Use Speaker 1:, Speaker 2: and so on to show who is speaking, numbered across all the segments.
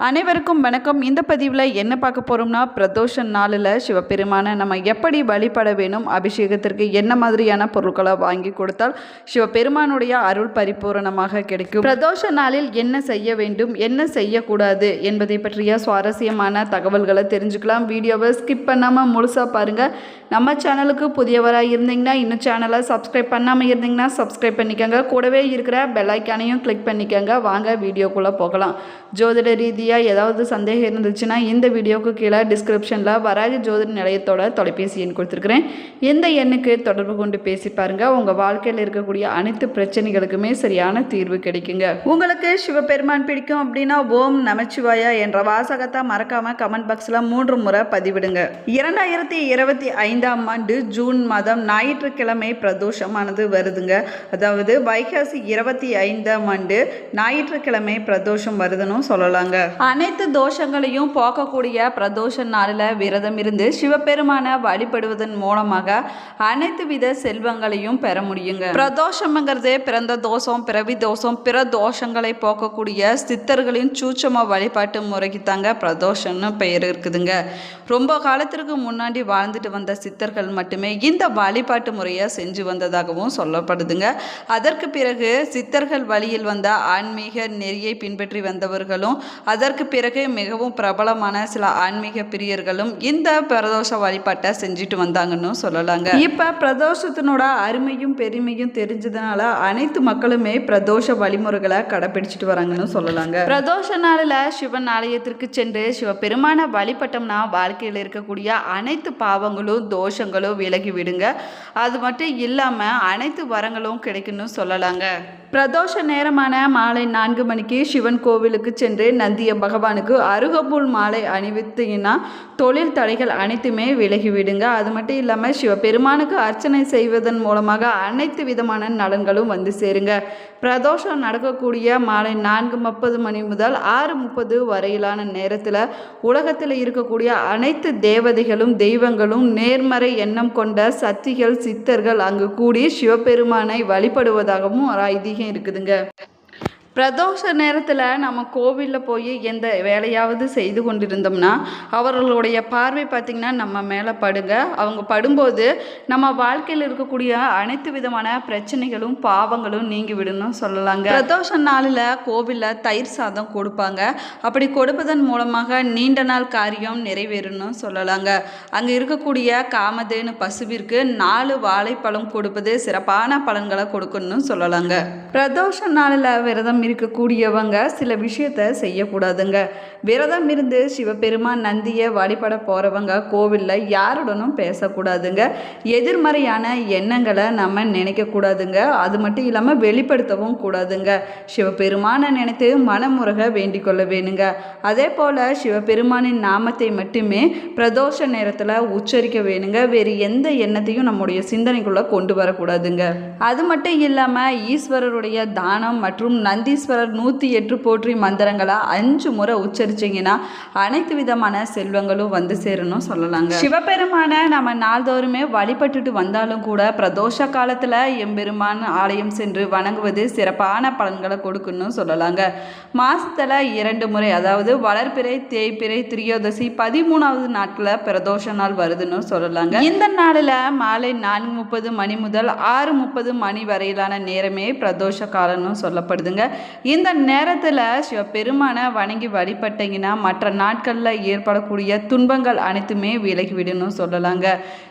Speaker 1: அனைவருக்கும் வணக்கம். இந்த பதிவில் என்ன பார்க்க போகிறோம்னா பிரதோஷ நாளில் சிவபெருமானை நம்ம எப்படி வழிபட வேணும் அபிஷேகத்திற்கு என்ன மாதிரியான பொருட்களை வாங்கி கொடுத்தால் சிவபெருமானுடைய அருள் பரிபூரணமாக கிடைக்கும். பிரதோஷ நாளில் என்ன செய்ய வேண்டும் என்ன செய்யக்கூடாது என்பதை பற்றிய சுவாரஸ்யமான தகவல்களை தெரிஞ்சுக்கலாம். வீடியோவை ஸ்கிப் பண்ணாமல் முழுசாக பாருங்கள் நம்ம சேனலுக்கு புதியவராக இருந்தீங்கன்னா இன்னும் சேனலை சப்ஸ்கிரைப் பண்ணாமல் இருந்தீங்கன்னா சப்ஸ்கிரைப் பண்ணிக்கோங்க. கூடவே இருக்கிற பெல் ஐக்கானையும் கிளிக் பண்ணிக்கோங்க. வாங்க வீடியோக்குள்ளே போகலாம். ஜோதிட ரீதி ரீதியாக ஏதாவது சந்தேகம் இருந்துச்சுன்னா இந்த வீடியோவுக்கு கீழே டிஸ்கிரிப்ஷனில் வராக ஜோதிட நிலையத்தோட தொலைபேசி எண் கொடுத்துருக்குறேன். எந்த எண்ணுக்கு தொடர்பு கொண்டு பேசி பாருங்கள் உங்கள் வாழ்க்கையில் இருக்கக்கூடிய அனைத்து பிரச்சனைகளுக்குமே சரியான தீர்வு கிடைக்குங்க. உங்களுக்கு சிவபெருமான் பிடிக்கும் அப்படின்னா ஓம் நமச்சிவாயா என்ற வாசகத்தை மறக்காமல் கமெண்ட் பாக்ஸில் மூன்று முறை பதிவிடுங்க. இரண்டாயிரத்தி இருபத்தி ஐந்தாம் ஆண்டு ஜூன் மாதம் ஞாயிற்றுக்கிழமை பிரதோஷமானது வருதுங்க. அதாவது வைகாசி இருபத்தி ஐந்தாம் ஆண்டு ஞாயிற்றுக்கிழமை பிரதோஷம் வருதுன்னு சொல்லலாங்க. அனைத்து தோஷங்களையும் போக்கக்கூடிய பிரதோஷ நாளில் விரதம் இருந்து சிவபெருமானை வழிபடுவதன் மூலமாக அனைத்து வித செல்வங்களையும் பெற முடியுங்க. பிரதோஷம்ங்கிறதே பிறந்த தோஷம் பிறவி தோஷம் பிற தோஷங்களை போக்கக்கூடிய சித்தர்களின் சூட்சம வழிபாட்டு முறைக்கு தாங்க பிரதோஷம்னு பெயர் இருக்குதுங்க. ரொம்ப காலத்திற்கு முன்னாடி வாழ்ந்துட்டு வந்த சித்தர்கள் மட்டுமே இந்த வழிபாட்டு முறையை செஞ்சு வந்ததாகவும் சொல்லப்படுதுங்க. அதற்கு பிறகு சித்தர்கள் வழியில் வந்த ஆன்மீக நெறியை பின்பற்றி வந்தவர்களும் அதற்கு பிறகு மிகவும் பிரபலமான சில ஆன்மீக பிரியர்களும் இந்த பிரதோஷ வழிபாட்டை செஞ்சுட்டு வந்தாங்கன்னு சொல்லலாங்க. இப்போ பிரதோஷத்தினோட அருமையும் பெருமையும் தெரிஞ்சதுனால அனைத்து மக்களுமே பிரதோஷ வழிமுறைகளை கடைபிடிச்சிட்டு வராங்கன்னு சொல்லலாங்க. பிரதோஷ நாளில் சிவன் ஆலயத்திற்கு சென்று சிவபெருமான வழிபட்டோம்னா வாழ்க்கையில் இருக்கக்கூடிய அனைத்து பாவங்களும் தோஷங்களும் விலகி விடுங்க. அது மட்டும் இல்லாமல் அனைத்து வரங்களும் கிடைக்குன்னு சொல்லலாங்க. பிரதோஷ நேரமான மாலை நான்கு மணிக்கு சிவன் கோவிலுக்கு சென்று நந்திய பகவானுக்கு அருகப்புல் மாலை அணிவித்தீங்கன்னா தொழில் தடைகள் அனைத்துமே விலகிவிடுங்க. அது மட்டும் இல்லாமல் சிவபெருமானுக்கு அர்ச்சனை செய்வதன் மூலமாக அனைத்து விதமான நலன்களும் வந்து சேருங்க. பிரதோஷம் நடக்கக்கூடிய மாலை நான்கு முப்பது மணி முதல் ஆறு முப்பது வரையிலான நேரத்தில் உலகத்தில் இருக்கக்கூடிய அனைத்து தேவதைகளும் தெய்வங்களும் நேர்மறை எண்ணம் கொண்ட சக்திகள் சித்தர்கள் அங்கு கூடி சிவபெருமானை வழிபடுவதாகவும் ஒரு ஐதீகம் இருக்குதுங்க. பிரதோஷ நேரத்தில் நம்ம கோவிலில் போய் எந்த வேலையாவது செய்து கொண்டிருந்தோம்னா அவர்களுடைய பார்வை பார்த்திங்கன்னா நம்ம மேலே படுங்க. அவங்க படும்போது நம்ம வாழ்க்கையில் இருக்கக்கூடிய அனைத்து விதமான பிரச்சனைகளும் பாவங்களும் நீங்கி விடுன்னு சொல்லலாங்க. பிரதோஷ நாளில் கோவிலில் தயிர் சாதம் கொடுப்பாங்க. அப்படி கொடுப்பதன் மூலமாக நீண்ட நாள் காரியம் நிறைவேறணும் சொல்லலாங்க. அங்கே இருக்கக்கூடிய காமதேனு பசுவிற்கு நாலு வாழைப்பழம் கொடுப்பது சிறப்பான பலன்களை கொடுக்கணும்னு சொல்லலாங்க. பிரதோஷ நாளில் விரதம் இருக்கக்கூடியவங்க சில விஷயத்த செய்யக்கூடாதுங்க. விரதம் இருந்து சிவபெருமான் நந்தியை வழிபட போகிறவங்க கோவிலில் யாருடனும் பேசக்கூடாதுங்க. எதிர்மறையான எண்ணங்களை நம்ம நினைக்கக்கூடாதுங்க. அது மட்டும் இல்லாமல் வெளிப்படுத்தவும் கூடாதுங்க. சிவபெருமானை நினைத்து மனமுருக வேண்டிக் கொள்ள வேணுங்க. அதே போல் சிவபெருமானின் நாமத்தை மட்டுமே பிரதோஷ நேரத்தில் உச்சரிக்க வேணுங்க. வேறு எந்த எண்ணத்தையும் நம்முடைய சிந்தனைக்குள்ளே கொண்டு வரக்கூடாதுங்க. அது மட்டும் இல்லாமல் ஈஸ்வரருடைய தானம் மற்றும் நந்தி நந்தீஸ்வரர் நூற்றி எட்டு போற்றி மந்திரங்களை? அஞ்சு முறை உச்சரிச்சிங்கன்னா அனைத்து விதமான செல்வங்களும் வந்து சேரணும் சொல்லலாங்க. சிவபெருமான நம்ம நாள்தோறுமே வழிபட்டுட்டு வந்தாலும் கூட பிரதோஷ காலத்தில் எம்பெருமான் ஆலயம் சென்று வணங்குவது சிறப்பான பலன்களை கொடுக்கணும்னு சொல்லலாங்க. மாசத்துல இரண்டு முறை அதாவது வளர்பிறை தேய்பிறை திரியோதசி பதிமூணாவது நாட்களில் பிரதோஷ நாள் வருதுன்னு சொல்லலாங்க. இந்த நாளில் மாலை நான்கு முப்பது மணி முதல் ஆறு முப்பது மணி வரையிலான நேரமே பிரதோஷ காலம்னு சொல்லப்படுதுங்க. இந்த நேரத்தில் சிவபெருமானை வணங்கி வழிபட்டீங்கன்னா மற்ற நாட்களில் ஏற்படக்கூடிய துன்பங்கள் அனைத்துமே விலகிவிடுன்னு சொல்லலாங்க.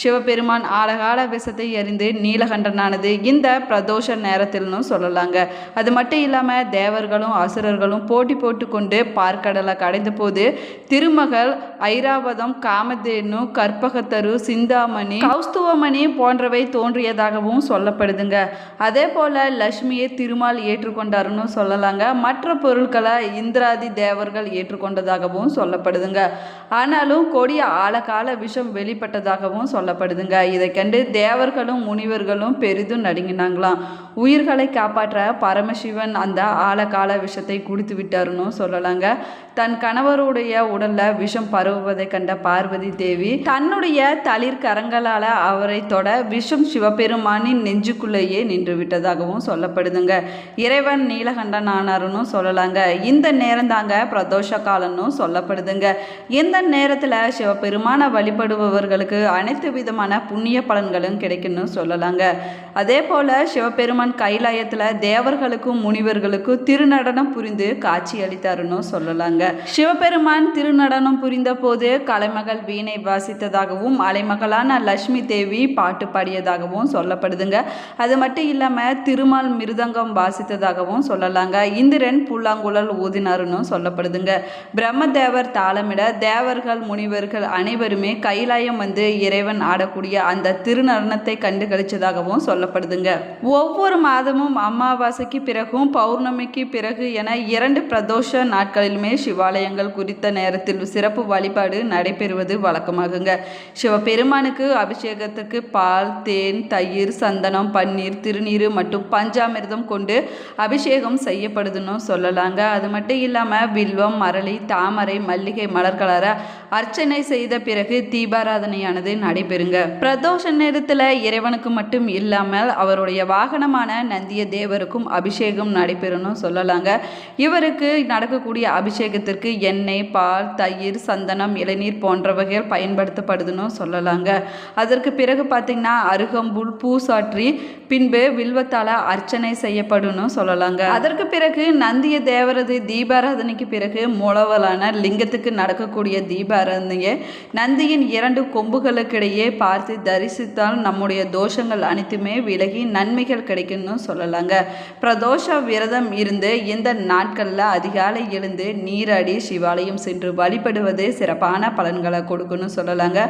Speaker 1: சிவபெருமான் ஆழகால விஷத்தை அறிந்து நீலகண்டனானது இந்த பிரதோஷ நேரத்தில்னு சொல்லலாங்க. அது மட்டும் இல்லாமல் தேவர்களும் அசுரர்களும் போட்டி போட்டுக்கொண்டு பார்க்கடலை கடைந்த போது திருமகள் ஐராவதம் காமதேனு கற்பகத்தரு சிந்தாமணி கௌஸ்துவமணி போன்றவை தோன்றியதாகவும் சொல்லப்படுதுங்க. அதே போல லட்சுமியை திருமால் ஏற்றுக்கொண்டாருன்னு சொல்லலாங்க. மற்ற பொருட்களை இந்திராதி தேவர்கள் ஏற்றுக்கொண்டதாகவும் சொல்லப்படுதுங்க. ஆனாலும் கொடிய ஆழகால விஷம் வெளிப்பட்டதாகவும் சொல்லப்படுதுங்க. இதை கண்டு தேவர்களும் முனிவர்களும் பெரிதும் நடுங்கினாங்களாம். உயிர்களை காப்பாற்ற பரமசிவன் அந்த ஆழகால விஷத்தை குடித்து விட்டாருன்னு சொல்லலாங்க. தன் கணவருடைய உடல்ல விஷம் பரவுவதை கண்ட பார்வதி தேவி தன்னுடைய தளிர் கரங்களால் அவரை தொட விஷம் சிவபெருமானின் நெஞ்சுக்குள்ளேயே நின்று விட்டதாகவும் சொல்லப்படுதுங்க. இறைவன் நீலகண்டன் ஆனாருன்னு சொல்லலாங்க. இந்த நேரம் தாங்க பிரதோஷ காலம்னு சொல்லப்படுதுங்க. இந்த நேரத்தில் சிவபெருமான வழிபடுபவர்களுக்கு அனைத்து விதமான புண்ணிய பலன்களும் கிடைக்கும்னு சொல்லலாங்க. அதே போல சிவபெருமான் கைலாயத்தில் தேவர்களுக்கும் முனிவர்களுக்கும் திருநடனம் புரிந்து காட்சி அளித்தாருன்னு சொல்லலாங்க. சிவபெருமான் திருநடனம் புரிந்த போது கலைமகள் வீணை வாசித்ததாகவும் அலைமகளான லட்சுமி தேவி பாட்டு பாடியதாகவும் சொல்லப்படுதுங்க. அது மட்டும் இல்லாமல் திருமால் மிருதங்கம் வாசித்ததாகவும் சொல்லலாங்க. இந்திரன் புல்லாங்குழல் ஊதினாருன்னு சொல்லப்படுதுங்க. பிரம்மதேவர் தாளமிட தேவர்கள் முனிவர்கள் அனைவருமே கைலாயம் வந்து இறைவன் ஆடக்கூடிய அந்த திருநடனத்தை கண்டு கழிச்சதாகவும் சொல்லப்படுதுங்க. ஒவ்வொரு மாதமும் அமாவாசைக்கு பிறகும் பௌர்ணமிக்கு பிறகு என இரண்டு பிரதோஷ நாட்களிலுமே சிவாலயங்கள் குறித்த நேரத்தில் சிறப்பு வழிபாடு நடைபெறுவது வழக்கமாகுங்க. சிவபெருமானுக்கு அபிஷேகத்துக்கு பால் தேன் தயிர் சந்தனம் பன்னீர் திருநீர் மற்றும் பஞ்சாமிர்தம் கொண்டு அபிஷேகம் செய்யப்படுதுன்னு சொல்லலாங்க. அது மட்டும் இல்லாமல் வில்வம் மரளி தாமரை மல்லிகை மலர்களார அர்ச்சனை செய்த பிறகு தீபாராதனையானது நடைபெறுங்க. பிரதோஷ நேரத்தில் இறைவனுக்கு மட்டும் இல்லாமல் அவருடைய வாகனமான நந்திய தேவருக்கும் அபிஷேகம் நடைபெறும்னு சொல்லலாங்க. இவருக்கு நடக்கக்கூடிய அபிஷேகத்திற்கு எண்ணெய் பால் தயிர் சந்தனம் இளநீர் போன்ற வகையில் பயன்படுத்தப்படுதுன்னு சொல்லலாங்க. அதற்கு பிறகு பார்த்திங்கன்னா அருகம்புல் பூ சாற்றி பின்பு வில்வத்தால் அர்ச்சனை செய்யப்படும்னு சொல்லலாங்க. அதற்கு பிறகு நந்திய தேவரது தீபாராதனைக்கு பிறகு மூலவலான லிங்கத்துக்கு நடக்கக்கூடிய தீபாராதனையை நந்தியின் இரண்டு கொம்புகளுக்கிடையே பார்த்து தரிசித்தால் நம்முடைய தோஷங்கள் அனைத்துமே விலகி நன்மைகள் கிடைக்கும்னு சொல்லலாங்க. பிரதோஷ விரதம் இருந்து இந்த நாட்களில் அதிகாலை எழுந்து நீராடி சிவாலயம் சென்று வழிபடுவது சிறப்பான பலன்களை கொடுக்குன்னு சொல்லலாங்க.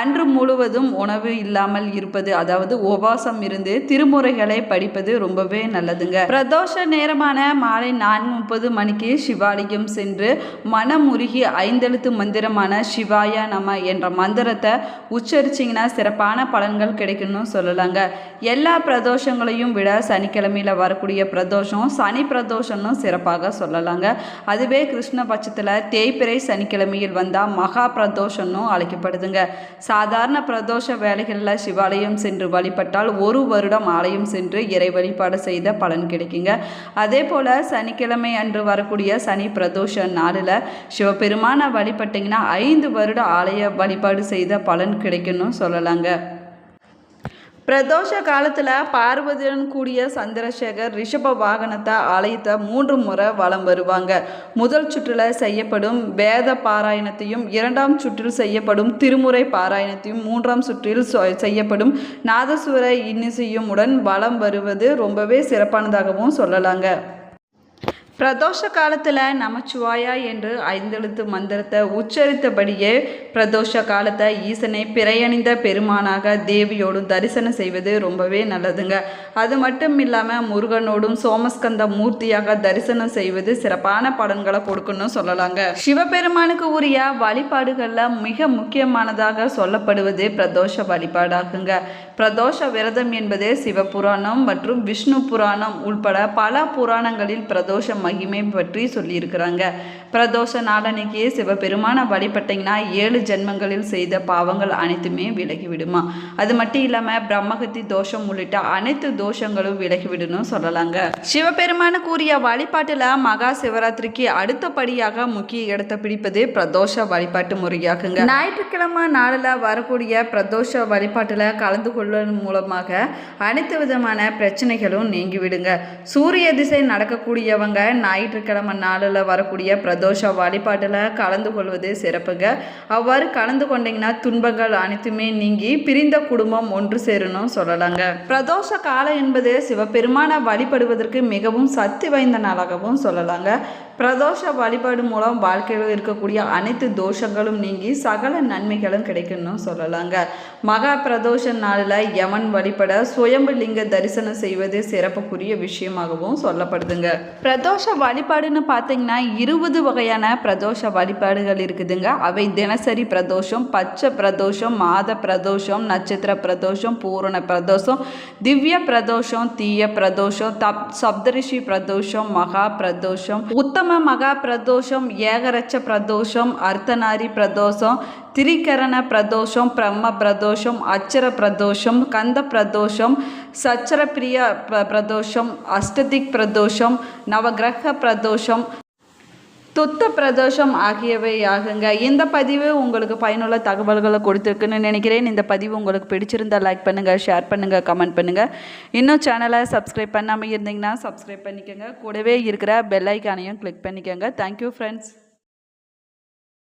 Speaker 1: அன்று முழுவதும் உணவு இல்லாமல் இருப்பது அதாவது உபவாசம் இருந்து திருமுறைகளை படிப்பது ரொம்பவே நல்லதுங்க. பிரதோஷ நேரமான மாலை நான்கு முப்பது மணிக்கு சிவாலயம் சென்று மனமுருகி ஐந்தெழுத்து மந்திரமான சிவாய நம என்ற மந்திரத்தை உச்சரிச்சிங்கன்னா சிறப்பான பலன்கள் கிடைக்கணும்னு சொல்லலாங்க. எல்லா பிரதோஷங்களையும் விட சனிக்கிழமையில் வரக்கூடிய பிரதோஷம் சனி பிரதோஷம்னு சிறப்பாக சொல்லலாங்க. அதுவே கிருஷ்ண பட்சத்தில் தேய்பிறை சனிக்கிழமையில் வந்தால் மகா பிரதோஷம்னு அழைக்கப்படுதுங்க. சாதாரண பிரதோஷ வேலைகளில் சிவாலயம் சென்று வழிபட்டால் ஒரு வருடம் ஆலயம் சென்று இறை வழிபாடு செய்த பலன் கிடைக்குங்க. அதே போல் சனிக்கிழமை அன்று வரக்கூடிய சனி பிரதோஷ நாளில் சிவபெருமானை வழிபட்டிங்கன்னா ஐந்து வருட ஆலய வழிபாடு செய்த பலன் கிடைக்கும்னு சொல்லலாங்க. பிரதோஷ காலத்தில் பார்வதியுடன் கூடிய சந்திரசேகர் ரிஷப வாகனத்தை ஆலயத்தை மூன்று முறை வலம் வருவாங்க. முதல் சுற்றில் செய்யப்படும் வேத பாராயணத்தையும் இரண்டாம் சுற்றில் செய்யப்படும் திருமுறை பாராயணத்தையும் மூன்றாம் சுற்றில் செய்யப்படும் நாதசுவர இன்னிசையும் உடன் வலம் வருவது ரொம்பவே சிறப்பானதாகவும் சொல்லலாங்க. பிரதோஷ காலத்தில் நமச்சிவாயா என்று ஐந்தெழுத்து மந்திரத்தை உச்சரித்தபடியே பிரதோஷ காலத்தை ஈசனை பிறையணிந்த பெருமானாக தேவியோடும் தரிசனம் செய்வது ரொம்பவே நல்லதுங்க. அது மட்டும் இல்லாமல் முருகனோடும் சோமஸ்கந்த மூர்த்தியாக தரிசனம் செய்வது சிறப்பான பலன்களை கொடுக்கணும்னு சொல்லலாங்க. சிவபெருமானுக்கு உரிய வழிபாடுகளில் மிக முக்கியமானதாக சொல்லப்படுவது பிரதோஷ வழிபாடாகுங்க. பிரதோஷ விரதம் என்பது சிவபுராணம் மற்றும் விஷ்ணு புராணம் உள்பட பல புராணங்களில் பிரதோஷம் மகிமை பற்றி சொல்லியிருக்கிறாங்க. பிரதோஷ நாளன்னைக்கு சிவபெருமானை வழிபட்டீங்கன்னா ஏழு ஜென்மங்களில் செய்த பாவங்கள் அனைத்துமே விலகிவிடுமா? அது மட்டும் இல்லாமல் பிரம்மகத்தி தோஷம் உள்ளிட்ட அனைத்து தோஷங்களும் விலகிவிடணும் சொல்லலாங்க. சிவபெருமான கூறிய வழிபாட்டில் மகா சிவராத்திரிக்கு அடுத்தபடியாக முக்கிய இடத்தை பிடிப்பது பிரதோஷ வழிபாட்டு முறையாகுங்க. ஞாயிற்றுக்கிழமை நாளில் வரக்கூடிய பிரதோஷ வழிபாட்டில் கலந்து கொள்வதன் மூலமாக அனைத்து விதமான பிரச்சனைகளும் நீங்கிவிடுங்க. சூரிய திசை நடக்கக்கூடியவங்க ஞாயிற்றுக்கிழமை நாளில் வரக்கூடிய பிரதோஷ பிரதோஷ வழிபாட்டில் கலந்து கொள்வது சிறப்புங்க. அவ்வாறு கலந்து கொண்டீங்கன்னா துன்பங்கள் அனைத்துமே நீங்கி பிரிந்த குடும்பம் ஒன்று சேரணும் சொல்லலாங்க. பிரதோஷ காலம் என்பது சிவபெருமான வழிபடுவதற்கு மிகவும் சக்தி வாய்ந்த நாளாகவும் சொல்லலாங்க. பிரதோஷ வழிபாடு மூலம் வாழ்க்கையில் இருக்கக்கூடிய அனைத்து தோஷங்களும் நீங்கி சகல நன்மைகளும் கிடைக்கும்னு சொல்லலாங்க. மகா பிரதோஷ நாளில் யமன் வழிபட சுயம்பு லிங்க தரிசனம் செய்வது சிறப்புக்குரிய விஷயமாகவும் சொல்லப்படுதுங்க. பிரதோஷ வழிபாடுன்னு பார்த்தீங்கன்னா இருபது வகையான பிரதோஷ வழிபாடுகள் இருக்குதுங்க. அவை தினசரி பிரதோஷம் பச்சை பிரதோஷம் மாத பிரதோஷம் நட்சத்திர பிரதோஷம் பூரண பிரதோஷம் திவ்ய பிரதோஷம் தீய பிரதோஷம் தப் சப்தரிஷி பிரதோஷம் மகா பிரதோஷம் உத்தம மகா பிரதோஷம் ஏகரட்ச பிரதோஷம் அர்த்தநாரி பிரதோஷம் திரிகரண பிரதோஷம் பிரம்ம பிரதோஷம் அச்சர பிரதோஷம் கந்த பிரதோஷம் சச்சர பிரிய பிரதோஷம் அஷ்டதிக் பிரதோஷம் நவகிரக பிரதோஷம். துத்த பிரதோஷம் ஆகியவை ஆகுங்க. இந்த பதிவு உங்களுக்கு பயனுள்ள தகவல்களை கொடுத்துருக்குன்னு நினைக்கிறேன். இந்த பதிவு உங்களுக்கு பிடிச்சிருந்தா லைக் பண்ணுங்கள் ஷேர் பண்ணுங்கள் கமெண்ட் பண்ணுங்கள் இன்னும் சேனலை சப்ஸ்கிரைப் பண்ணாமல் இருந்தீங்கன்னா சப்ஸ்கிரைப் பண்ணிக்கோங்க. கூடவே இருக்கிற பெல் ஐக்கானையும் கிளிக் பண்ணிக்கோங்க. Thank you friends